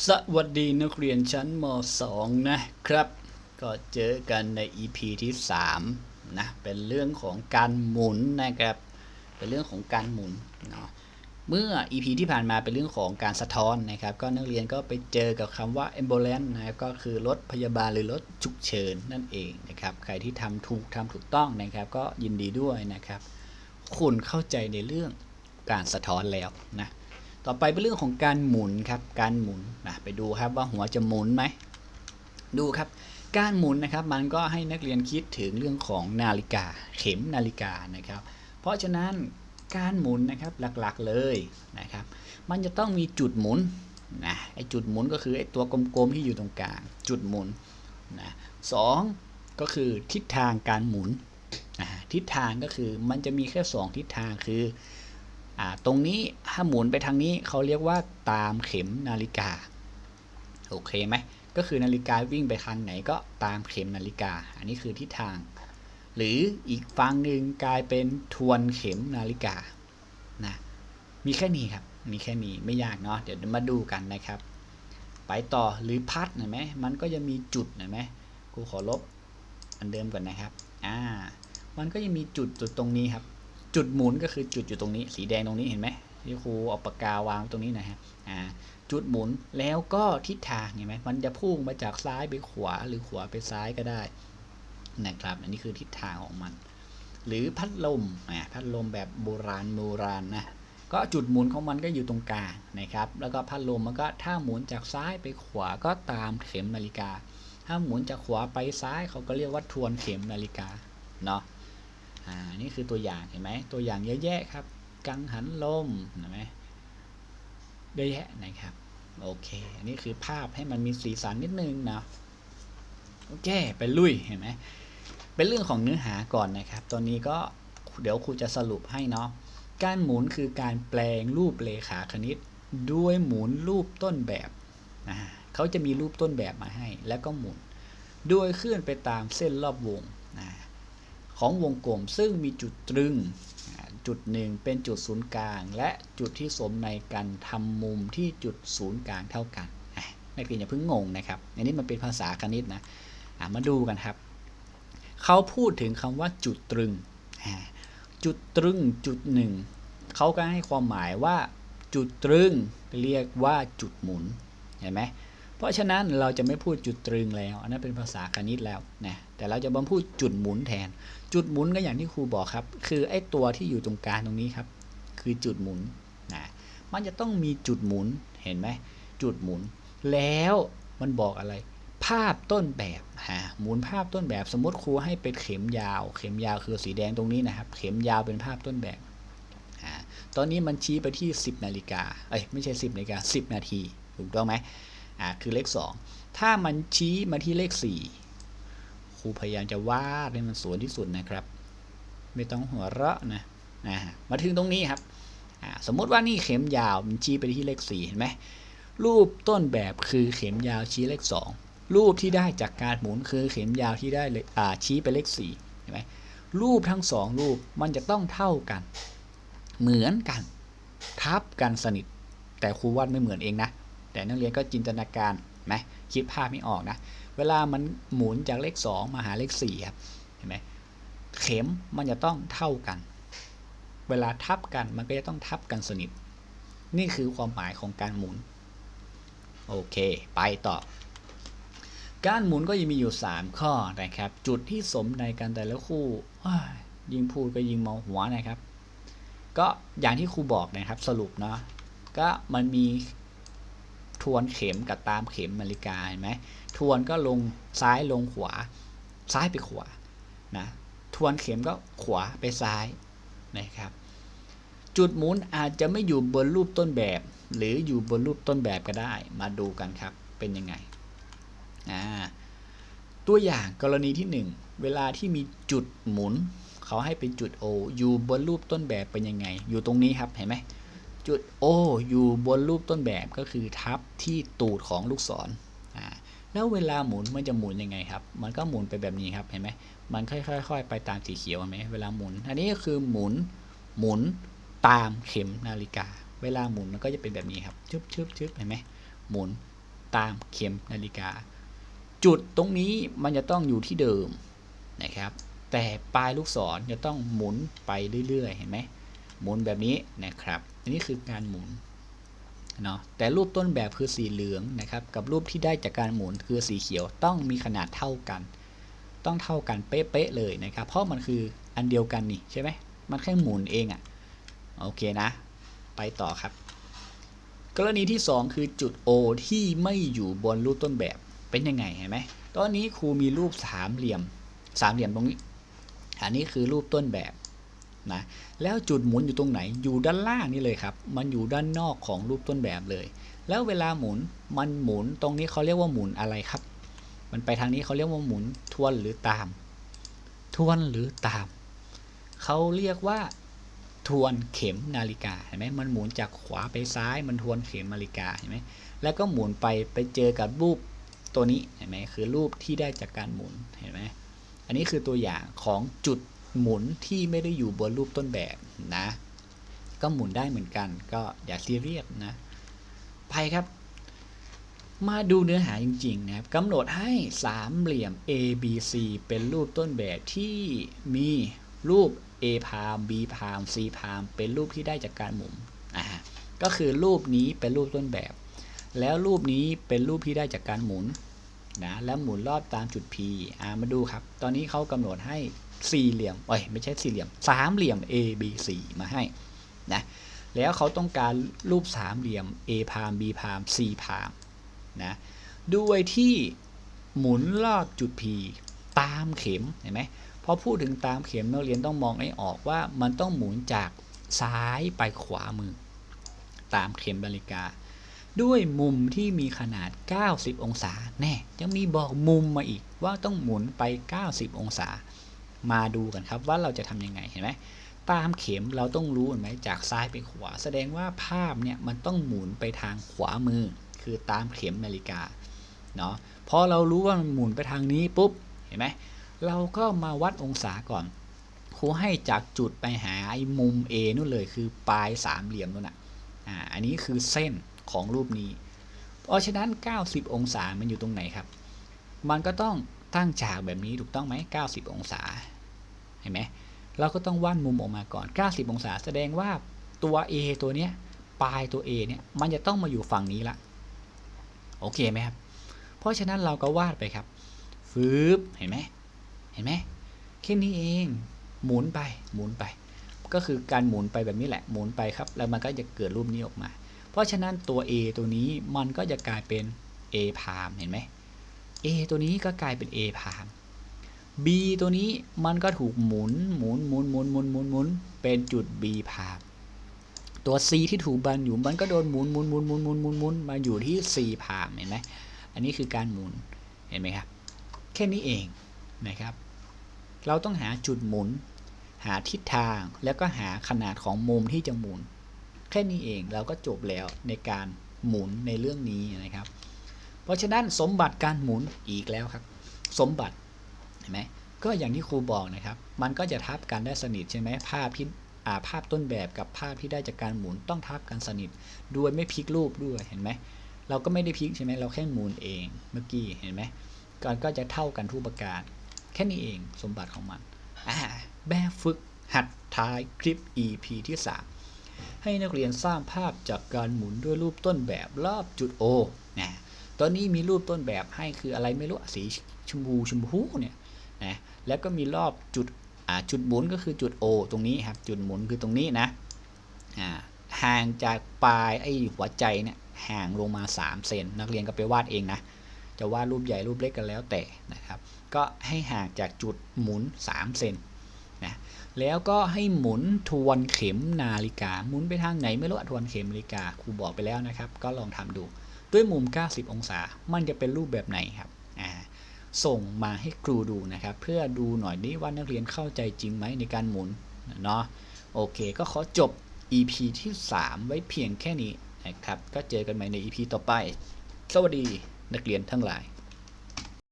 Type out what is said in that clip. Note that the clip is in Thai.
สวัสดีนักเรียนชั้นม .2 นะครับ ก็เจอกันใน EP ที่3นะเป็นเรื่องของการหมุนนะครับ เป็นเรื่องของการหมุนเนาะเมื่อ EP ที่ผ่านมาเป็นเรื่องของการสะท้อนนะครับ ก็นักเรียนก็ไปเจอกับคำว่า ambulance นะก็คือรถพยาบาลหรือรถฉุกเฉินนั่นเองนะครับ ใครที่ทำถูกทำถูกต้องนะครับ ก็ยินดีด้วยนะครับ คุณเข้าใจในเรื่องการสะท้อนแล้วนะ ต่อไปเป็นเรื่องของการหมุนครับ การหมุนนะไปดูครับว่าหัวจะหมุนไหม ดูครับ การหมุนนะครับมันก็ให้นักเรียนคิดถึงเรื่องของนาฬิกา เข็มนาฬิกานะครับ เพราะฉะนั้นการหมุนนะครับหลักๆเลยนะครับ มันจะต้องมีจุดหมุนนะไอจุดหมุนก็คือไอตัวกลมๆที่อยู่ตรงกลาง จุดหมุนนะสองก็คือทิศทางการหมุนอ่าทิศทางก็คือมันจะมีแค่สองทิศทางคือ ตรงนี้ถ้าหมุนไปทางนี้เขาเรียกว่าตามเข็มนาฬิกา โอเคไหม ก็คือนาฬิกาวิ่งไปทางไหนก็ตามเข็มนาฬิกา อันนี้คือทิศทาง หรืออีกฝั่งหนึ่งกลายเป็นทวนเข็มนาฬิกา นะ มีแค่นี้ครับ มีแค่นี้ไม่ยากเนาะ เดี๋ยวมาดูกันนะครับ ไปต่อหรือพัดเห็นไหมมันก็จะมีจุดเห็นไหมครูขอลบอันเดิมก่อนนะครับ อ่า มันก็ยังมีจุดจุดตรงนี้ครับ จุดหมุนก็คือจุดอยู่ตรงนี้ สีแดงตรงนี้เห็นไหมที่ครูเอาปากกาวางตรงนี้นะครับอ่าจุดหมุนแล้วก็ทิศทางเห็นไหมมันจะพุ่งมาจากซ้ายไปขวาหรือขวาไปซ้ายก็ได้นะครับ อันนี้คือทิศทางของมัน หรือพัดลมอ่าพัดลมแบบโบราณโบราณนะก็จุดหมุนของมันก็อยู่ตรงกลางนะครับ แล้วก็พัดลมมันก็ถ้าหมุนจากซ้ายไปขวาก็ตามเข็มนาฬิกา ถ้าหมุนจากขวาไปซ้ายเขาก็เรียกว่าทวนเข็มนาฬิกาเนาะ อ่านี่คือตัวอย่างเห็นไหมตัวอย่างเยอะแยะครับ กังหันลมเห็นไหมเยอะแยะนะครับโอเค อันนี้คือภาพให้มันมีสีสันนิดนึงนะโอเคไปลุยเห็นไหมเป็นเรื่องของเนื้อหาก่อนนะครับ ตอนนี้ก็เดี๋ยวครูจะสรุปให้เนาะการหมุนคือการแปลงรูปเลขาคณิต ด้วยหมุนรูปต้นแบบนะเขาจะมีรูปต้นแบบมาให้ แล้วก็หมุนโดยเคลื่อนไปตามเส้นรอบวงนะ ของวงกลมซึ่งมีจุดตรึง จุดหนึ่งเป็นจุดศูนย์กลาง และจุดที่สมในกันทำมุมที่จุดศูนย์กลางเท่ากันอะนักเรียนอย่าเพิ่งงงนะครับ อันนี้มันเป็นภาษาคณิตนะมาดูกันครับ เขาพูดถึงคำว่าจุดตรึง จุดตรึงจุดหนึ่งเขาก็ให้ความหมายว่าจุดตรึงเรียกว่าจุดหมุน เห็นไหม เพราะฉะนั้นเราจะไม่พูดจุดตรึงแล้ว อันนั้นเป็นภาษาคณิตแล้วนะแต่เราจะมาพูดจุดหมุนแทน จุดหมุนก็อย่างที่ครูบอกครับ คือไอ้ตัวที่อยู่ตรงกลางตรงนี้ครับ คือจุดหมุนนะมันจะต้องมีจุดหมุนเห็นไหมจุดหมุน แล้วมันบอกอะไร ภาพต้นแบบฮะหมุนภาพต้นแบบสมมติครูให้เป็นเข็มยาว เข็มยาวคือสีแดงตรงนี้นะครับ เข็มยาวเป็นภาพต้นแบบตอนนี้มันชี้ไปที่ 10 นาฬิกา เอ้ย ไม่ใช่ 10 นาฬิกา 10 นาที ถูกต้องไหม อ่าคือเลข 2 ถ้ามันชี้มาที่เลข 4 ครูพยายามจะวาดให้มันสวยที่สุดนะครับ ไม่ต้องหัวเราะนะอ่ามาถึงตรงนี้ครับสมมติว่านี่เข็มยาวมันชี้ไปที่เลข 4 เห็นไหมรูปต้นแบบคือเข็มยาวชี้เลข 2 รูปที่ได้จากการหมุนคือเข็มยาวที่ได้เลขอ่าชี้ไปเลข4เห็นไหมรูปทั้งสองรูปมันจะต้องเท่ากัน เหมือนกัน ทับกันสนิท แต่ครูวาดไม่เหมือนเองนะ แต่นักเรียนก็จินตนาการไหมคิดภาพไม่ออกนะ เวลามันหมุนจากเลข 2 มาหาเลข4ครับเห็นไหมเข็มมันจะต้องเท่ากัน เวลาทับกันมันก็จะต้องทับกันสนิท นี่คือความหมายของการหมุน โอเค ไปต่อ การหมุนก็ยังมีอยู่ 3 ข้อนะครับ จุดที่สมในกันแต่ละคู่ยิงพูดก็ยิงเมาหัวนะครับ ก็อย่างที่ครูบอกนะครับสรุปเนาะก็มันมี ทวนเข็มกับตามเข็มนาฬิกาเห็นไหมทวนก็ลงซ้ายลงขวา ซ้ายไปขวานะทวนเข็มก็ขวาไปซ้ายนะครับ จุดหมุนอาจจะไม่อยู่บนรูปต้นแบบ หรืออยู่บนรูปต้นแบบก็ได้ มาดูกันครับเป็นยังไงอ่าตัวอย่างกรณีที่ 1 เวลาที่มีจุดหมุน เขาให้เป็นจุด O อยู่บนรูปต้นแบบเป็นยังไง อยู่ตรงนี้ครับเห็นไหม จุด O อยู่บนรูปต้นแบบก็คือทับที่ตูดของลูกศรอ่าแล้วเวลาหมุนมันจะหมุนยังไงครับ มันก็หมุนไปแบบนี้ครับ เห็นไหม มันค่อยๆ ไปตามสีเขียวเห็นไหมเวลาหมุน อันนี้ก็คือหมุน หมุนตามเข็มนาฬิกา เวลาหมุนมันก็จะเป็นแบบนี้ครับ ชึบชึบชึบเห็นไหมหมุนตามเข็มนาฬิกา จุดตรงนี้มันจะต้องอยู่ที่เดิมนะครับ แต่ปลายลูกศรจะต้องหมุนไปเรื่อยๆ เห็นไหม หมุนแบบนี้นะครับ อันนี้คือการหมุนเนาะแต่รูปต้นแบบคือสีเหลืองนะครับกับรูปที่ได้จากการหมุนคือสีเขียวต้องมีขนาดเท่ากัน ต้องเท่ากันเป๊ะๆเลยนะครับ เพราะมันคืออันเดียวกันนี่ใช่ไหมมันแค่หมุนเองอะ่ะโอเคนะ ไปต่อครับ กรณีที่ 2 คือจุด O ที่ไม่อยู่บนรูปต้นแบบเป็นยังไงเห็นไหมตอนนี้ครูมีรูปสามเหลี่ยมสามเหลี่ยมตรงนี้ อันนี้คือรูปต้นแบบ นะแล้วจุดหมุนอยู่ตรงไหนอยู่ด้านล่างนี่เลยครับ มันอยู่ด้านนอกของรูปต้นแบบเลย แล้วเวลาหมุนมันหมุนตรงนี้เขาเรียกว่าหมุนอะไรครับ มันไปทางนี้เขาเรียกว่าหมุนทวนหรือตาม ทวนหรือตาม เขาเรียกว่าทวนเข็มนาฬิกาเห็นไหมมันหมุนจากขวาไปซ้าย มันทวนเข็มนาฬิกาเห็นไหมแล้วก็หมุนไปไปเจอกับรูปตัวนี้เห็นไหมคือรูปที่ได้จากการหมุนเห็นไหมอันนี้คือตัวอย่างของจุด หมุนที่ไม่ได้อยู่บนรูปต้นแบบนะ ก็หมุนได้เหมือนกัน ก็อย่าซีเรียสนะ ไปครับ มาดูเนื้อหาจริงๆนะครับกำหนดให้สามเหลี่ยม A B C เป็นรูปต้นแบบที่มีรูป A พาม B พาม C พามเป็นรูปที่ได้จากการหมุนอ่าก็คือรูปนี้เป็นรูปต้นแบบ แล้วรูปนี้เป็นรูปที่ได้จากการหมุนนะแล้วหมุนรอบตามจุด P อ่ามาดูครับ ตอนนี้เขากำหนดให้ สี่เหลี่ยมเอ้ยไม่ใช่สี่เหลี่ยมสามเหลี่ยม A B C มาให้นะแล้วเขาต้องการรูปสามเหลี่ยม A พาม B พาม C พามนะด้วยที่หมุนรอบจุด P ตามเข็มเห็นไหมพอพูดถึงตามเข็มนักเรียนต้องมองให้ออกว่ามันต้องหมุนจากซ้ายไปขวามือ ตามเข็มนาฬิกา ด้วยมุมที่มีขนาด 90 องศาแน่ยังมีบอกมุมมาอีกว่าต้องหมุนไป 90 องศา มาดูกันครับว่าเราจะทำยังไงเห็นไหมตามเข็มเราต้องรู้เห็นไหมจากซ้ายไปขวา แสดงว่าภาพเนี่ยมันต้องหมุนไปทางขวามือ คือตามเข็มนาฬิกาเนาะพอเรารู้ว่ามันหมุนไปทางนี้ปุ๊บเห็นไหมเราก็มาวัดองศาก่อนครูให้จากจุดไปหาไอ้มุม A นู่นเลยคือปลายสามเหลี่ยมนู่นน่ะอ่าอันนี้คือเส้นของรูปนี้ เพราะฉะนั้น 90 องศามันอยู่ตรงไหนครับ มันก็ต้องตั้งฉากแบบนี้ถูกต้องไหม90 องศา เห็นไหมเราก็ต้องวาดมุมออกมาก่อน 90 องศา แสดงว่าตัว A ตัวเนี้ยปลายตัว A เนี่ยมันจะต้องมาอยู่ฝั่งนี้ละโอเคไหมครับ เพราะฉะนั้นเราก็วาดไปครับฟืบเห็นไหมเห็นไหมแค่นี้เองหมุนไปหมุนไป ก็คือการหมุนไปแบบนี้แหละหมุนไปครับ แล้วมันก็จะเกิดรูปนี้ออกมา เพราะฉะนั้นตัว A ตัวนี้มันก็จะกลายเป็น A พามเห็นไหม A ตัวนี้ก็กลายเป็น A พาม B ตัวนี้มันก็ถูกหมุนหมุนหมุนหมุนหมุนหมุนหมุนเป็นจุด B พามตัว C ที่ถูกบันอยู่มันก็โดนหมุนหมุนหมุนหมุนหมุนหมุนหมุนมาอยู่ที่ C พามเห็นไหมอันนี้คือการหมุนเห็นไหมครับ แค่นี้เองนะครับ เราต้องหาจุดหมุน หาทิศทางแล้วก็หาขนาดของมุมที่จะหมุน แค่นี้เองเราก็จบแล้วในการหมุนในเรื่องนี้นะครับ เพราะฉะนั้นสมบัติการหมุนอีกแล้วครับ สมบัติ เห็นไหมก็อย่างที่ครูบอกนะครับ มันก็จะทับกันได้สนิทใช่ไหมภาพที่อ่าภาพต้นแบบกับภาพที่ได้จากการหมุนต้องทับกันสนิทด้วยไม่พลิกรูปด้วยเห็นไหมเราก็ไม่ได้พลิกใช่ไหมเราแค่หมุนเองเมื่อกี้เห็นไหมก่อนก็จะเท่ากันทุกประการ แค่นี้เองสมบัติของมันอ่าแบบฝึกหัดท้ายคลิป EP ที่ 3 ให้นักเรียนสร้างภาพจากการหมุนด้วยรูปต้นแบบรอบจุด O นะตอนนี้มีรูปต้นแบบให้คืออะไรไม่รู้สีชมพูชมพูเนี่ย นะแล้วก็มีรอบจุดจุดหมุนก็คือจุด O ตรงนี้ครับจุดหมุนคือตรงนี้นะห่างจากปลายไอ้หัวใจเนี่ยห่างลงมา 3 เซนนักเรียนก็ไปวาดเองนะจะวาดรูปใหญ่รูปเล็กกันแล้วแต่นะครับ ก็ให้ห่างจากจุดหมุน 3 เซนนะแล้วก็ให้หมุนทวนเข็มนาฬิกาหมุนไปทางไหนไม่รู้ทวนเข็มนาฬิกาครูบอกไปแล้วนะครับ ก็ลองทำดูด้วยมุม 90 องศา มันจะเป็นรูปแบบไหนครับ ส่งมาให้ครูดูนะครับ เพื่อดูหน่อยนี้ว่านักเรียนเข้าใจจริงไหมในการหมุนเนาะโอเค ก็ขอจบ EP ที่ 3 ไว้เพียงแค่นี้นะครับ ก็เจอกันใหม่ใน EP ต่อไป สวัสดีนักเรียนทั้งหลาย